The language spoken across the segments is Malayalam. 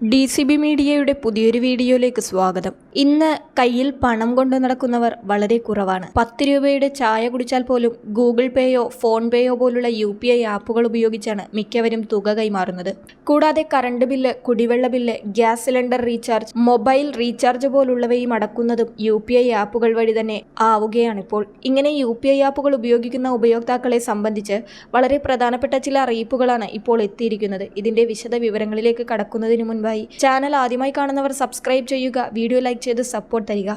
ഡി സി ബി മീഡിയയുടെ പുതിയൊരു വീഡിയോയിലേക്ക് സ്വാഗതം. ഇന്ന് കയ്യിൽ പണം കൊണ്ടു നടക്കുന്നവർ വളരെ കുറവാണ്. പത്ത് രൂപയുടെ ചായ കുടിച്ചാൽ പോലും ഗൂഗിൾ പേയോ ഫോൺ പേയോ പോലുള്ള യു പി ഐ ആപ്പുകൾ ഉപയോഗിച്ചാണ് മിക്കവരും തുക കൈമാറുന്നത്. കൂടാതെ കറണ്ട് ബില്ല് കുടിവെള്ള bill gas cylinder recharge mobile recharge പോലുള്ളവയും അടക്കുന്നതും യു പി ഐ ആപ്പുകൾ വഴി തന്നെ ആവുകയാണിപ്പോൾ. ഇങ്ങനെ യു പി ഐ ആപ്പുകൾ ഉപയോഗിക്കുന്ന ഉപയോക്താക്കളെ സംബന്ധിച്ച് വളരെ പ്രധാനപ്പെട്ട ചില അറിയിപ്പുകളാണ് ഇപ്പോൾ എത്തിയിരിക്കുന്നത്. ഇതിന്റെ വിശദ വിവരങ്ങളിലേക്ക് കടക്കുന്നതിന് മുൻപായി ചാനൽ ആദ്യമായി കാണുന്നവർ സബ്സ്ക്രൈബ് ചെയ്യുക വീഡിയോ ലൈക്ക് ചെയ്ത് സപ്പോർട്ട് തരിക.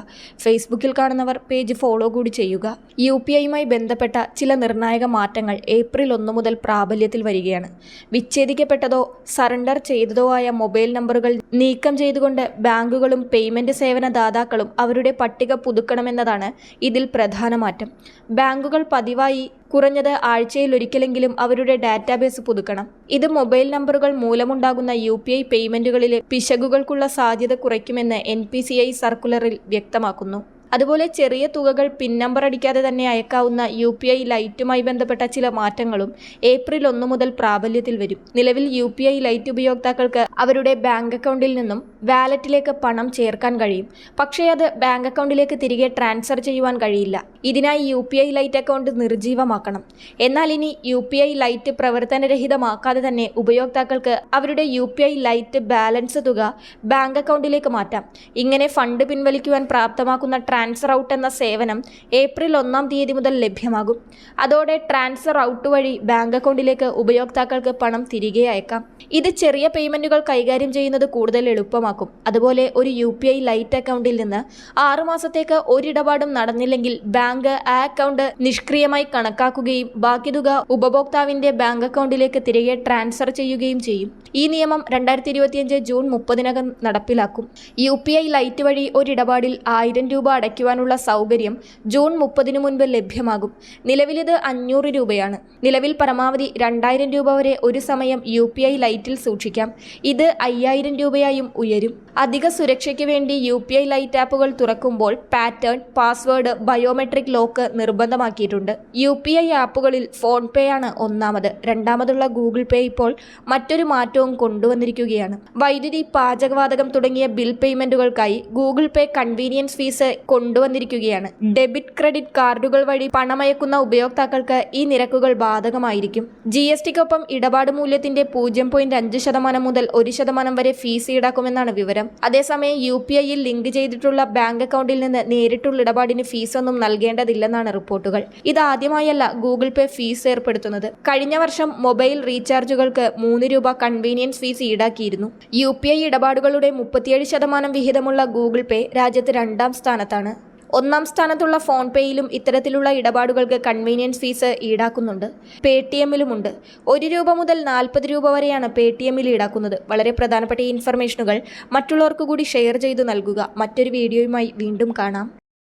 ഫേസ്ബുക്കിൽ കാണുന്നവർ പേജ് ഫോളോ കൂടി ചെയ്യുക. യു പി ഐയുമായി ബന്ധപ്പെട്ട ചില നിർണായക മാറ്റങ്ങൾ ഏപ്രിൽ ഒന്ന് മുതൽ പ്രാബല്യത്തിൽ വരികയാണ്. വിച്ഛേദിക്കപ്പെട്ടതോ സറണ്ടർ ചെയ്തതോ ആയ മൊബൈൽ നമ്പറുകൾ നീക്കം ചെയ്തുകൊണ്ട് ബാങ്കുകളും പേയ്മെന്റ് സേവന ദാതാക്കളും അവരുടെ പട്ടിക പുതുക്കണമെന്നതാണ് ഇതിൽ പ്രധാന മാറ്റം. ബാങ്കുകൾ പതിവായി കുറഞ്ഞത് ആഴ്ചയിൽ ഒരിക്കലെങ്കിലും അവരുടെ ഡാറ്റാബേസ് പുതുക്കണം. ഇത് മൊബൈൽ നമ്പറുകൾ മൂലമുണ്ടാകുന്ന യു പി ഐ പേയ്മെന്റുകളിലെ പിശകുകൾക്കുള്ള സാധ്യത കുറയ്ക്കുമെന്ന് എൻ സർക്കുലറിൽ വ്യക്തമാക്കുന്നു. അതുപോലെ ചെറിയ തുകകൾ പിൻ നമ്പർ അടിക്കാതെ തന്നെ അയക്കാവുന്ന യു പി ഐ ലൈറ്റുമായി ബന്ധപ്പെട്ട ചില മാറ്റങ്ങളും ഏപ്രിൽ ഒന്ന് മുതൽ പ്രാബല്യത്തിൽ വരും. നിലവിൽ യു പി ഐ ലൈറ്റ് ഉപയോക്താക്കൾക്ക് അവരുടെ ബാങ്ക് അക്കൗണ്ടിൽ നിന്നും വാലറ്റിലേക്ക് പണം ചേർക്കാൻ കഴിയും. പക്ഷേ അത് ബാങ്ക് അക്കൗണ്ടിലേക്ക് തിരികെ ട്രാൻസ്ഫർ ചെയ്യുവാൻ കഴിയില്ല. ഇതിനായി U P I lite account നിർജീവമാക്കണം. എന്നാൽ ഇനി യു പി ഐ ലൈറ്റ് പ്രവർത്തനരഹിതമാക്കാതെ തന്നെ ഉപയോക്താക്കൾക്ക് അവരുടെ U P I lite balance തുക ബാങ്ക് അക്കൗണ്ടിലേക്ക് മാറ്റാം. ഇങ്ങനെ ഫണ്ട് പിൻവലിക്കുവാൻ പ്രാപ്തമാക്കുന്ന ട്രാൻസ്ഫർ ഔട്ട് എന്ന സേവനം ഏപ്രിൽ ഒന്നാം തീയതി മുതൽ ലഭ്യമാകും. അതോടെ ട്രാൻസ്ഫർ ഔട്ട് വഴി ബാങ്ക് അക്കൗണ്ടിലേക്ക് ഉപയോക്താക്കൾക്ക് പണം തിരികെ അയക്കാം. ഇത് ചെറിയ പേയ്മെന്റുകൾ കൈകാര്യം ചെയ്യുന്നത് കൂടുതൽ എളുപ്പമാക്കും. അതുപോലെ ഒരു യു പി ഐ ലൈറ്റ് അക്കൗണ്ടിൽ നിന്ന് ആറുമാസത്തേക്ക് ഒരിടപാടും നടന്നില്ലെങ്കിൽ ബാങ്ക് ആ അക്കൗണ്ട് നിഷ്ക്രിയമായി കണക്കാക്കുകയും ബാക്കി തുക ഉപഭോക്താവിന്റെ ബാങ്ക് അക്കൗണ്ടിലേക്ക് തിരികെ ട്രാൻസ്ഫർ ചെയ്യുകയും ചെയ്യും. ഈ നിയമം രണ്ടായിരത്തി ഇരുപത്തിയഞ്ച് ജൂൺ മുപ്പതിനകം നടപ്പിലാക്കും. യു പി ഐ ലൈറ്റ് വഴി ഒരിടപാടിൽ ആയിരം രൂപ അടയ്ക്കുവാനുള്ള സൗകര്യം ജൂൺ മുപ്പതിനു മുൻപ് ലഭ്യമാകും. നിലവിലിത് അഞ്ഞൂറ് രൂപയാണ്. നിലവിൽ പരമാവധി രണ്ടായിരം രൂപ വരെ ഒരു സമയം യു പി ഐ ലൈറ്റിൽ സൂക്ഷിക്കാം. ഇത് അയ്യായിരം രൂപയായും ഉയരും. അധിക സുരക്ഷയ്ക്ക് വേണ്ടി യു പി ഐ ലൈറ്റ് ആപ്പുകൾ തുറക്കുമ്പോൾ പാറ്റേൺ പാസ്വേഡ് ബയോമെട്രിക് ലോക്ക് നിർബന്ധമാക്കിയിട്ടുണ്ട്. യു പി ഐ ആപ്പുകളിൽ ഫോൺ പേ ആണ് ഒന്നാമത്. രണ്ടാമതുള്ള ഗൂഗിൾ പേ ഇപ്പോൾ മറ്റൊരു മാറ്റവും കൊണ്ടുവന്നിരിക്കുകയാണ്. വൈദ്യുതി പാചകവാതകം തുടങ്ങിയ ബിൽ പേയ്മെന്റുകൾക്കായി ഗൂഗിൾ പേ കൺവീനിയൻസ് ഫീസ് കൊണ്ടുവന്നിരിക്കുകയാണ്. ഡെബിറ്റ് ക്രെഡിറ്റ് കാർഡുകൾ വഴി പണമയക്കുന്ന ഉപയോക്താക്കൾക്ക് ഈ നിരക്കുകൾ ബാധകമായിരിക്കും. ജി എസ് ടിക്കൊപ്പം ഇടപാട് മൂല്യത്തിന്റെ പൂജ്യം പോയിന്റ് അഞ്ച് ശതമാനം മുതൽ ഒരു ശതമാനം വരെ ഫീസ് ഈടാക്കുമെന്നാണ് വിവരം. അതേസമയം യു പി ഐയിൽ ലിങ്ക് ചെയ്തിട്ടുള്ള ബാങ്ക് അക്കൗണ്ടിൽ നിന്ന് നേരിട്ടുള്ള ഇടപാടിന് ഫീസൊന്നും നൽകേണ്ടതില്ലെന്നാണ് റിപ്പോർട്ടുകൾ. ഇതാദ്യമായല്ല ഗൂഗിൾ പേ ഫീസ് ഏർപ്പെടുത്തുന്നത്. കഴിഞ്ഞ വർഷം മൊബൈൽ റീചാർജുകൾക്ക് മൂന്ന് രൂപ കൺവീനിയൻസ് ഫീസ് ഈടാക്കിയിരുന്നു. യു പി ഐ ഇടപാടുകളുടെ മുപ്പത്തിയേഴ് ശതമാനം വിഹിതമുള്ള ഗൂഗിൾ പേ രാജ്യത്ത് രണ്ടാം സ്ഥാനത്താണ്. ഒന്നാം സ്ഥാനത്തുള്ള ഫോൺ പേയിലും ഇത്തരത്തിലുള്ള ഇടപാടുകൾക്ക് കൺവീനിയൻസ് ഫീസ് ഈടാക്കുന്നുണ്ട്. പേ ടി എമ്മിലുമുണ്ട് ഒരു രൂപ മുതൽ നാൽപ്പത് രൂപ വരെയാണ് പേ ടി എമ്മിൽ ഈടാക്കുന്നത്. വളരെ പ്രധാനപ്പെട്ട ഇൻഫർമേഷനുകൾ മറ്റുള്ളവർക്ക് കൂടി ഷെയർ ചെയ്തു നൽകുക. മറ്റൊരു വീഡിയോയുമായി വീണ്ടും കാണാം.